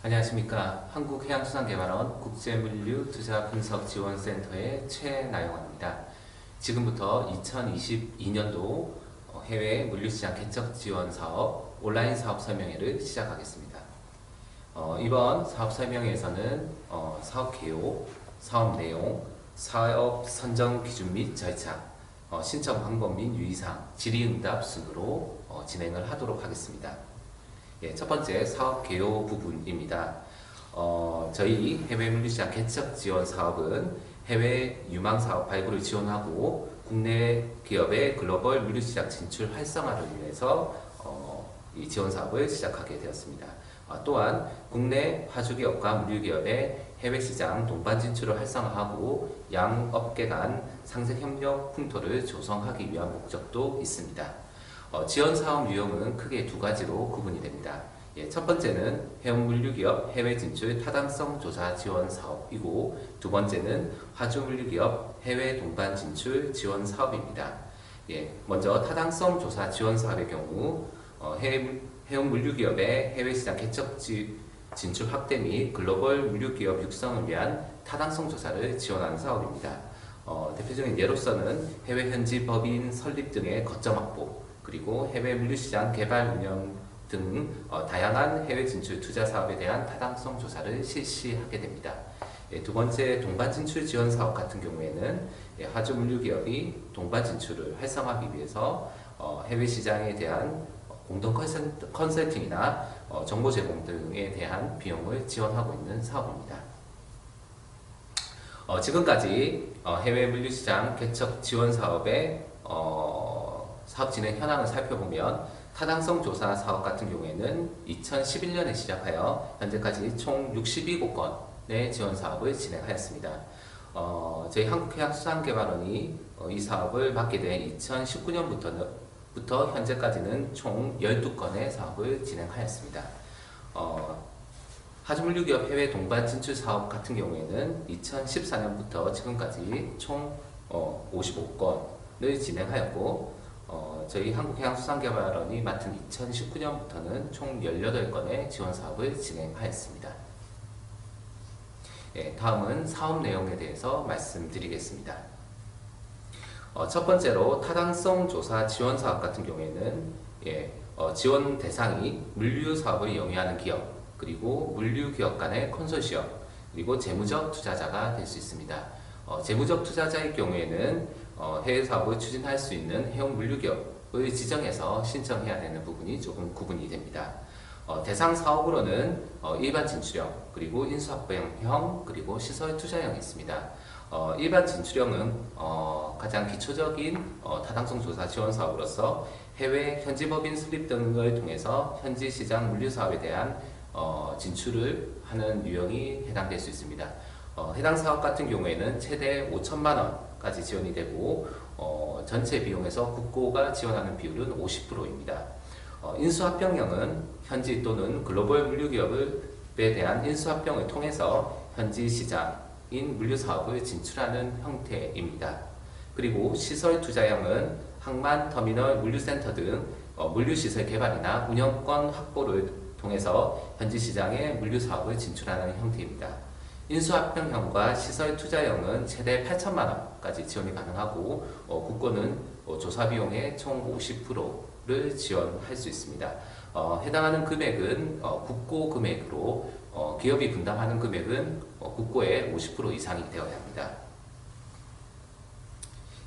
안녕하십니까. 한국해양수산개발원 국제물류투자분석지원센터의 최나영원입니다. 지금부터 2022년도 해외 물류시장 개척 지원 사업 온라인 사업 설명회를 시작하겠습니다. 어, 이번 사업 설명회에서는 어, 사업 개요, 사업 내용, 사업 선정 기준 및 절차, 어, 신청 방법 및 유의사항, 질의응답 순으로 어, 진행을 하도록 하겠습니다. 예, 첫 번째 사업 개요 부분입니다. 어, 저희 해외 물류시장 개척 지원 사업은 해외 유망 사업 발굴을 지원하고 국내 기업의 글로벌 물류시장 진출 활성화를 위해서 어, 이 지원 사업을 시작하게 되었습니다. 아, 또한 국내 화주기업과 물류기업의 해외 시장 동반 진출을 활성화하고 양 업계 간 상생 협력 풍토를 조성하기 위한 목적도 있습니다. 어, 지원 사업 유형은 크게 두 가지로 구분이 됩니다. 예, 첫 번째는 해운 물류기업 해외 진출 타당성 조사 지원 사업이고 두 번째는 화주 물류기업 해외 동반 진출 지원 사업입니다. 예, 먼저 타당성 조사 지원 사업의 경우 어, 해외, 해운 물류기업의 해외 시장 개척 지, 진출 확대 및 글로벌 물류기업 육성을 위한 타당성 조사를 지원하는 사업입니다. 어, 대표적인 예로서는 해외 현지 법인 설립 등의 거점 확보, 그리고 해외 물류시장 개발 운영 등 어, 다양한 해외 진출 투자 사업에 대한 타당성 조사를 실시하게 됩니다. 예, 두 번째 동반 진출 지원 사업 같은 경우에는 예, 화주 물류 기업이 동반 진출을 활성화하기 위해서 어, 해외 시장에 대한 공동 컨설- 컨설팅이나 어, 정보 제공 등에 대한 비용을 지원하고 있는 사업입니다. 어, 지금까지 어, 해외 물류시장 개척 지원 사업의 어, 사업 진행 현황을 살펴보면 타당성 조사 사업 같은 경우에는 2011년에 시작하여 현재까지 총 62곳건의 지원 사업을 진행하였습니다. 어, 저희 한국해양수산개발원이 어, 이 사업을 맡게 된 2019년부터는 부터 현재까지는 총 12건의 사업을 진행하였습니다. 어, 하주물류기업 해외 동반 진출 사업 같은 경우에는 2014년부터 지금까지 총 어, 55건을 진행하였고 어, 저희 한국해양수산개발원이 맡은 2019년부터는 총 18건의 지원 사업을 진행하였습니다. 예, 다음은 사업 내용에 대해서 말씀드리겠습니다. 어, 첫 번째로 타당성 조사 지원 사업 같은 경우에는 예, 어, 지원 대상이 물류 사업을 영위하는 기업 그리고 물류 기업 간의 컨소시엄 그리고 재무적 투자자가 될 수 있습니다. 어, 재무적 투자자의 경우에는 어, 해외 사업을 추진할 수 있는 해운 물류 기업을 지정해서 신청해야 되는 부분이 조금 구분이 됩니다. 어, 대상 사업으로는 어, 일반 진출형 그리고 인수합병형 그리고 시설 투자형이 있습니다. 어, 일반 진출형은 어, 가장 기초적인 어, 타당성 조사 지원 사업으로서 해외 현지 법인 수립 등을 통해서 현지 시장 물류 사업에 대한 어, 진출을 하는 유형이 해당될 수 있습니다. 어, 해당 사업 같은 경우에는 최대 5천만 원까지 지원이 되고 어, 전체 비용에서 국고가 지원하는 비율은 50%입니다. 어, 인수합병형은 현지 또는 글로벌 물류기업에 대한 인수합병을 통해서 현지 시장인 물류 사업을 진출하는 형태입니다. 그리고 시설 투자형은 항만, 터미널, 물류센터 등 어, 물류시설 개발이나 운영권 확보를 통해서 현지 시장에 물류 사업을 진출하는 형태입니다. 인수합병형과 시설 투자형은 최대 8천만 원까지 지원이 가능하고 어, 국고는 어, 조사 비용의 총 50%를 지원할 수 있습니다. 어, 해당하는 금액은 어, 국고 금액으로 어, 기업이 분담하는 금액은 어, 국고의 50% 이상이 되어야 합니다.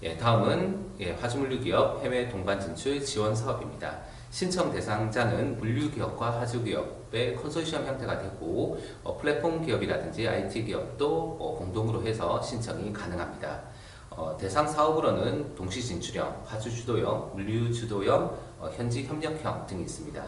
예, 다음은 예, 화주물류기업 해외 동반 진출 지원 사업입니다. 신청 대상자는 물류 기업과 화주기업의 컨소시엄 형태가 되고 어, 플랫폼 기업이라든지 IT 기업도 어, 공동으로 해서 신청이 가능합니다. 어, 대상 사업으로는 동시 진출형, 화주 주도형, 물류 주도형, 어, 현지 협력형 등이 있습니다.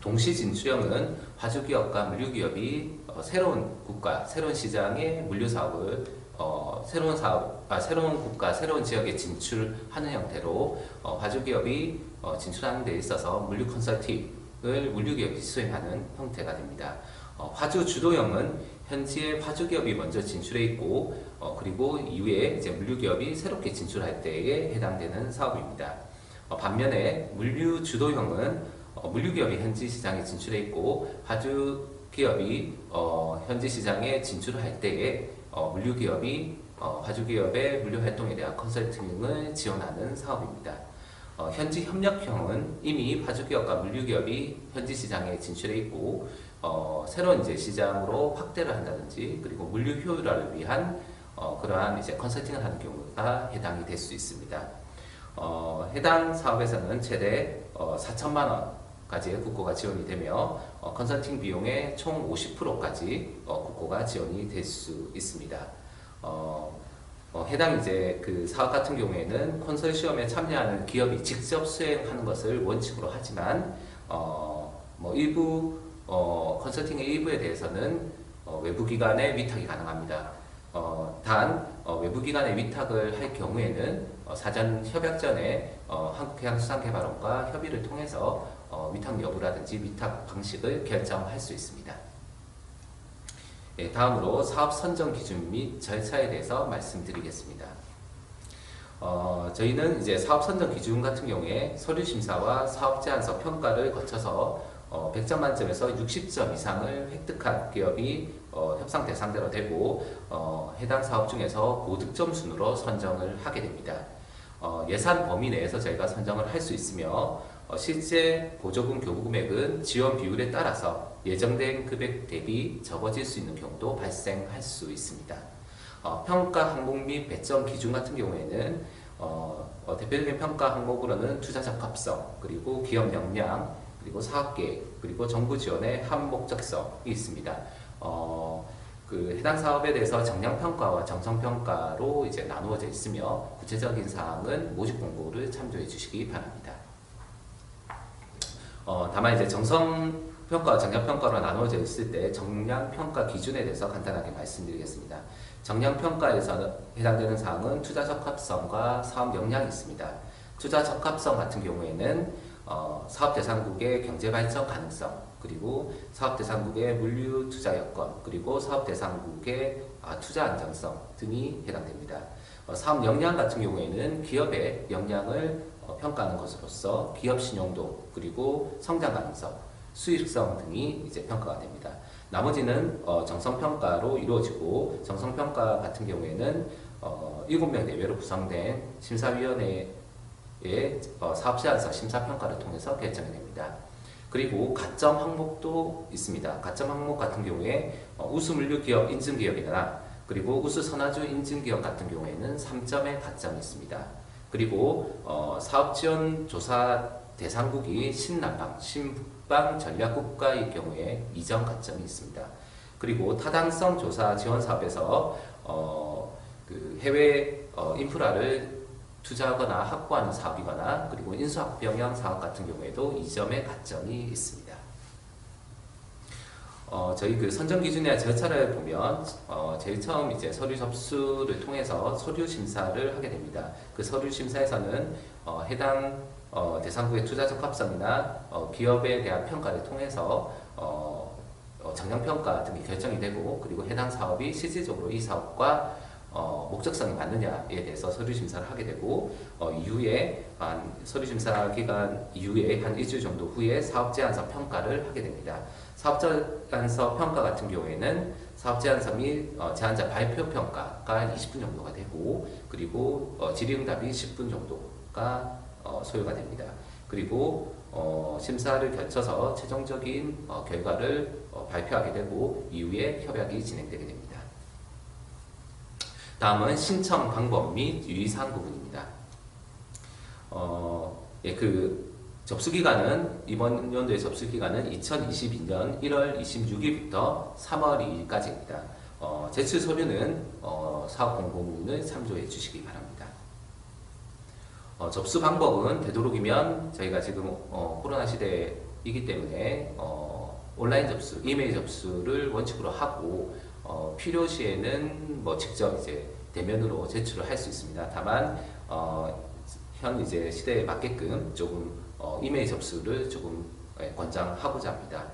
동시 진출형은 화주 기업과 물류 기업이 어, 새로운 국가, 새로운 시장의 물류 사업을 어, 새로운 사업, 아, 새로운 국가, 새로운 지역에 진출하는 형태로 어, 화주기업이 어, 진출하는 데 있어서 물류 컨설팅을 물류기업이 수행하는 형태가 됩니다. 어, 화주 주도형은 현지의 화주기업이 먼저 진출해 있고 어, 그리고 이후에 이제 물류기업이 새롭게 진출할 때에 해당되는 사업입니다. 어, 반면에 물류 주도형은 어, 물류기업이 현지 시장에 진출해 있고 화주 기업이 어, 현지 시장에 진출할 때에 어, 물류 기업이 어, 화주 기업의 물류 활동에 대한 컨설팅을 지원하는 사업입니다. 어, 현지 협력형은 이미 화주 기업과 물류 기업이 현지 시장에 진출해 있고 어, 새로운 이제 시장으로 확대를 한다든지 그리고 물류 효율화를 위한 어, 그러한 이제 컨설팅을 하는 경우가 해당이 될 수 있습니다. 어, 해당 사업에서는 최대 어, 4천만 원까지의 국고가 지원이 되며 어, 컨설팅 비용의 총 50%까지 어, 국고가 지원이 될 수 있습니다. 어, 어, 해당 이제 그 사업 같은 경우에는 컨설시엄에 참여하는 기업이 직접 수행하는 것을 원칙으로 하지만 어, 뭐 일부 어, 컨설팅의 일부에 대해서는 어, 외부 기관의 위탁이 가능합니다. 어, 단 어, 외부 기관의 위탁을 할 경우에는 어, 사전 협약 전에 어, 한국해양수산개발원과 협의를 통해서 어, 위탁 여부라든지 위탁 방식을 결정할 수 있습니다. 예, 다음으로 사업 선정 기준 및 절차에 대해서 말씀드리겠습니다. 어, 저희는 이제 사업 선정 기준 같은 경우에 서류 심사와 사업 제안서 평가를 거쳐서 어, 100점 만점에서 60점 이상을 획득한 기업이 어, 협상 대상자로 되고 어, 해당 사업 중에서 고득점 순으로 선정을 하게 됩니다. 어, 예산 범위 내에서 저희가 선정을 할 수 있으며 어, 실제 보조금 교부 금액은 지원 비율에 따라서 예정된 금액 대비 적어질 수 있는 경우도 발생할 수 있습니다. 어, 평가 항목 및 배점 기준 같은 경우에는 어, 어, 대표적인 평가 항목으로는 투자 적합성, 그리고 기업 역량, 그리고 사업 계획, 그리고 정부 지원의 한목적성이 있습니다. 어, 그 해당 사업에 대해서 정량 평가와 정성 평가로 이제 나누어져 있으며 구체적인 사항은 모집 공고를 참조해 주시기 바랍니다. 어, 다만 이제 정성 평가와 정량 평가로 나누어져 있을 때 정량 평가 기준에 대해서 간단하게 말씀드리겠습니다. 정량 평가에서 해당되는 사항은 투자 적합성과 사업 역량이 있습니다. 투자 적합성 같은 경우에는 어, 사업 대상국의 경제 발전 가능성, 그리고 사업 대상국의 물류 투자 여건, 그리고 사업 대상국의 아, 투자 안정성 등이 해당됩니다. 어, 사업 역량 같은 경우에는 기업의 역량을 어, 평가하는 것으로서 기업 신용도, 그리고 성장 가능성, 수익성 등이 이제 평가가 됩니다. 나머지는 어, 정성 평가로 이루어지고 정성 평가 같은 경우에는 어, 7명 내외로 구성된 심사위원회의 어, 사업 제안서 심사 평가를 통해서 결정이 됩니다. 그리고 가점 항목도 있습니다. 가점 항목 같은 경우에 어, 우수 물류 기업 인증 기업이나 그리고 우수 선화주 인증 기업 같은 경우에는 3점의 가점이 있습니다. 그리고 어, 사업 지원 조사 대상국이 신남방, 신북방 전략국가의 경우에 2점 가점이 있습니다. 그리고 타당성 조사 지원 사업에서 어, 그 해외 어, 인프라를 투자하거나 확보하는 사업이거나 그리고 인수합병형 사업 같은 경우에도 2점의 가점이 있습니다. 어, 저희 그 선정 기준이나 절차를 보면 어, 제일 처음 이제 서류 접수를 통해서 서류 심사를 하게 됩니다. 그 서류 심사에서는 어, 해당 어, 대상국의 투자 적합성이나 어, 기업에 대한 평가를 통해서 어, 어, 정량 평가 등이 결정이 되고 그리고 해당 사업이 실질적으로 이 사업과 어, 목적성이 맞느냐에 대해서 서류 심사를 하게 되고 어, 이후에 한 서류 심사 기간 이후에 한 일주일 정도 후에 사업 제안서 평가를 하게 됩니다. 사업 제안서 평가 같은 경우에는 사업 제안서 및 어, 제안자 발표 평가가 20분 정도가 되고 그리고 어, 질의응답이 10분 정도가 어, 소요가 됩니다. 그리고 어, 심사를 거쳐서 최종적인 어, 결과를 어, 발표하게 되고 이후에 협약이 진행되게 됩니다. 다음은 신청 방법 및 유의사항 부분입니다. 어, 예, 그 접수 기간은 이번 연도의 접수 기간은 2022년 1월 26일부터 3월 2일까지입니다. 어, 제출 서류는 어, 사업 공고문을 참조해 주시기 바랍니다. 어, 접수 방법은 되도록이면 저희가 지금 어, 코로나 시대이기 때문에 어, 온라인 접수, 이메일 접수를 원칙으로 하고 어, 필요시에는 뭐 직접 이제 대면으로 제출을 할 수 있습니다. 다만 어, 현 이제 시대에 맞게끔 조금 어, 이메일 접수를 조금 예, 권장하고자 합니다.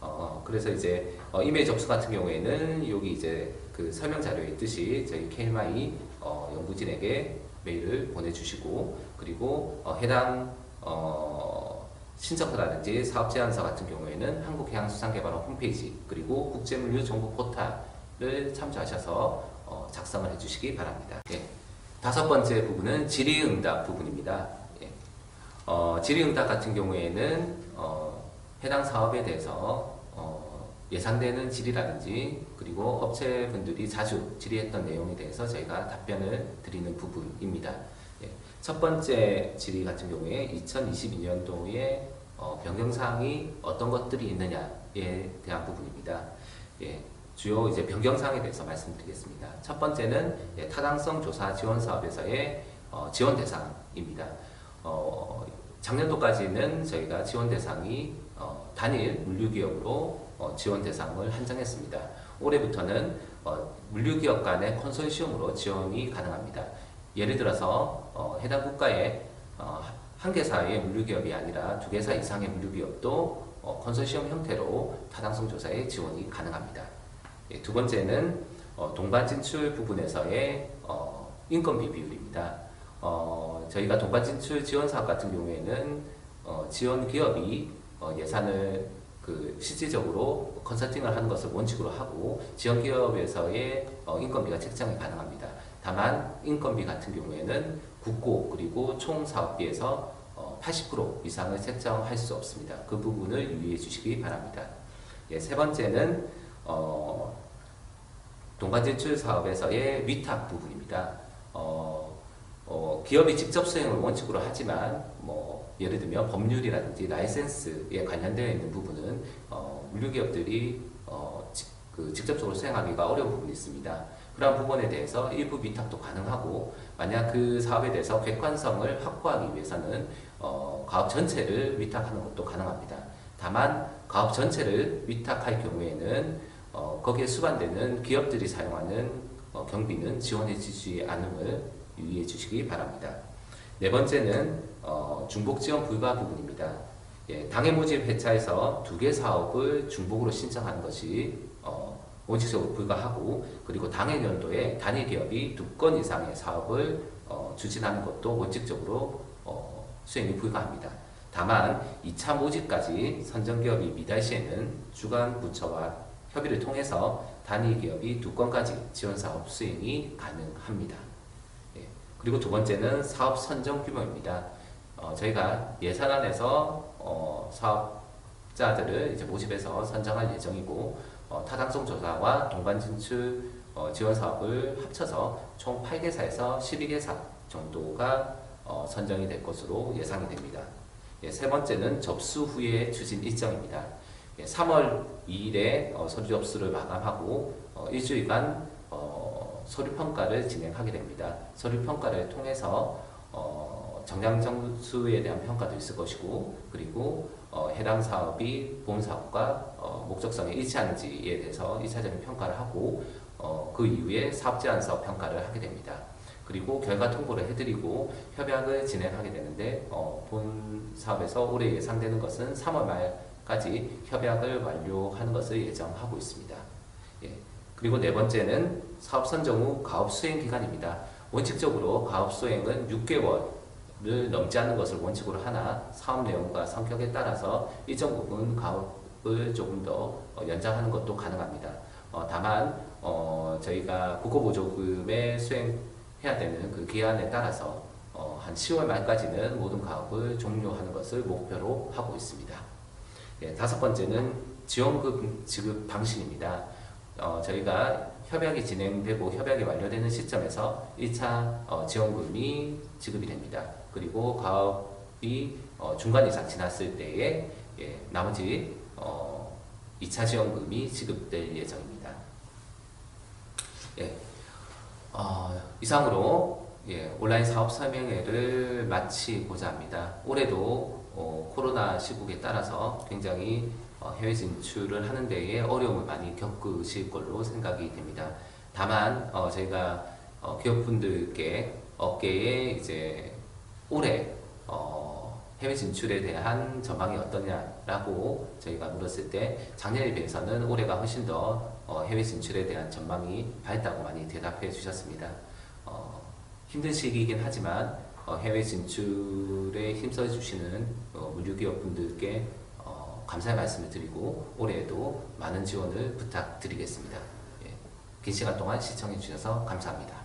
어, 그래서 이제 어, 이메일 접수 같은 경우에는 여기 이제 그 설명 자료에 있듯이 저희 KMI 어, 연구진에게 메일을 보내주시고 그리고 어, 해당 어, 신청서라든지 사업 제안서 같은 경우에는 한국해양수산개발원 홈페이지 그리고 국제물류 정보 포탈 을 참조하셔서 어, 작성을 해주시기 바랍니다. 예. 다섯 번째 부분은 질의응답 부분입니다. 예. 어, 질의응답 같은 경우에는 어, 해당 사업에 대해서 어, 예상되는 질의라든지 그리고 업체분들이 자주 질의했던 내용에 대해서 저희가 답변을 드리는 부분입니다. 예. 첫 번째 질의 같은 경우에 2022년도에 어, 변경사항이 어떤 것들이 있느냐에 대한 부분입니다. 예. 주요 이제 변경사항에 대해서 말씀드리겠습니다. 첫 번째는 예, 타당성 조사 지원 사업에서의 어, 지원 대상입니다. 어, 작년도까지는 저희가 지원 대상이 어, 단일 물류기업으로 어, 지원 대상을 한정했습니다. 올해부터는 어, 물류기업 간의 컨소시엄으로 지원이 가능합니다. 예를 들어서 어, 해당 국가의 어, 한 개사의 물류기업이 아니라 두 개사 이상의 물류기업도 어, 컨소시엄 형태로 타당성 조사에 지원이 가능합니다. 예, 두 번째는 어, 동반 진출 부분에서의 어, 인건비 비율입니다. 어, 저희가 동반 진출 지원 사업 같은 경우에는 어, 지원 기업이 어, 예산을 그 실질적으로 컨설팅을 하는 것을 원칙으로 하고 지원 기업에서의 어, 인건비가 책정이 가능합니다. 다만 인건비 같은 경우에는 국고 그리고 총 사업비에서 어, 80% 이상을 책정할 수 없습니다. 그 부분을 유의해 주시기 바랍니다. 예, 세 번째는 어, 동반제출 사업에서의 위탁 부분입니다. 어, 어, 기업이 직접 수행을 원칙으로 하지만 뭐 예를 들면 법률이라든지 라이센스에 관련되어 있는 부분은 어, 물류기업들이 어, 직, 그 직접적으로 수행하기가 어려운 부분이 있습니다. 그러한 부분에 대해서 일부 위탁도 가능하고 만약 그 사업에 대해서 객관성을 확보하기 위해서는 어, 가업 전체를 위탁하는 것도 가능합니다. 다만 가업 전체를 위탁할 경우에는 어, 거기에 수반되는 기업들이 사용하는 어, 경비는 지원해 주지 않음을 유의해 주시기 바랍니다. 네 번째는 어, 중복 지원 불가 부분입니다. 예, 당해 모집 회차에서 두 개 사업을 중복으로 신청하는 것이 어, 원칙적으로 불가하고 그리고 당해 연도에 단위 기업이 두 건 이상의 사업을 어, 추진하는 것도 원칙적으로 어, 수행이 불가합니다. 다만 2차 모집까지 선정 기업이 미달 시에는 주간 부처와 협의를 통해서 단위 기업이 두 건까지 지원 사업 수행이 가능합니다. 예. 그리고 두 번째는 사업 선정 규모입니다. 어, 저희가 예산안에서 어, 사업자들을 이제 모집해서 선정할 예정이고 어, 타당성 조사와 동반 진출 어, 지원 사업을 합쳐서 총 8개사에서 12개사 정도가 어, 선정이 될 것으로 예상이 됩니다. 예, 세 번째는 접수 후의 추진 일정입니다. 예, 3월 2일에 어, 서류 접수를 마감하고 어, 일주일간 어, 서류 평가를 진행하게 됩니다. 서류 평가를 통해서 어, 정량 점수에 대한 평가도 있을 것이고 그리고 어, 해당 사업이 본 사업과 어, 목적성에 일치하는지에 대해서 1차적인 평가를 하고 어, 그 이후에 사업 제안 사업 평가를 하게 됩니다. 그리고 결과 통보를 해드리고 협약을 진행하게 되는데 어, 본 사업에서 올해 예상되는 것은 3월 말 까지 협약을 완료하는 것을 예정하고 있습니다. 예. 그리고 네 번째는 사업 선정 후 가업 수행 기간입니다. 원칙적으로 가업 수행은 6개월을 넘지 않는 것을 원칙으로 하나 사업 내용과 성격에 따라서 일정 부분 가업을 조금 더 어, 연장하는 것도 가능합니다. 어, 다만 어, 저희가 국고보조금의 수행해야 되는 그 기한에 따라서 어, 한 10월 말까지는 모든 가업을 종료하는 것을 목표로 하고 있습니다. 예, 다섯 번째는 지원금 지급 방식입니다. 어, 저희가 협약이 진행되고 협약이 완료되는 시점에서 1차 어, 지원금이 지급이 됩니다. 그리고 가업이 어, 중간 이상 지났을 때에 예, 나머지 어, 2차 지원금이 지급될 예정입니다. 예, 어, 이상으로 예, 온라인 사업 설명회를 마치고자 합니다. 올해도 어, 코로나 시국에 따라서 굉장히 어, 해외 진출을 하는 데에 어려움을 많이 겪으실 걸로 생각이 됩니다. 다만 어, 저희가 어, 기업분들께 업계에 이제 올해 어, 해외 진출에 대한 전망이 어떠냐라고 저희가 물었을 때 작년에 비해서는 올해가 훨씬 더 어, 해외 진출에 대한 전망이 밝다고 많이 대답해 주셨습니다. 어, 힘든 시기이긴 하지만 어, 해외 진출에 힘써 주시는 어, 물류기업 분들께 어, 감사의 말씀을 드리고 올해에도 많은 지원을 부탁드리겠습니다. 예, 긴 시간 동안 시청해 주셔서 감사합니다.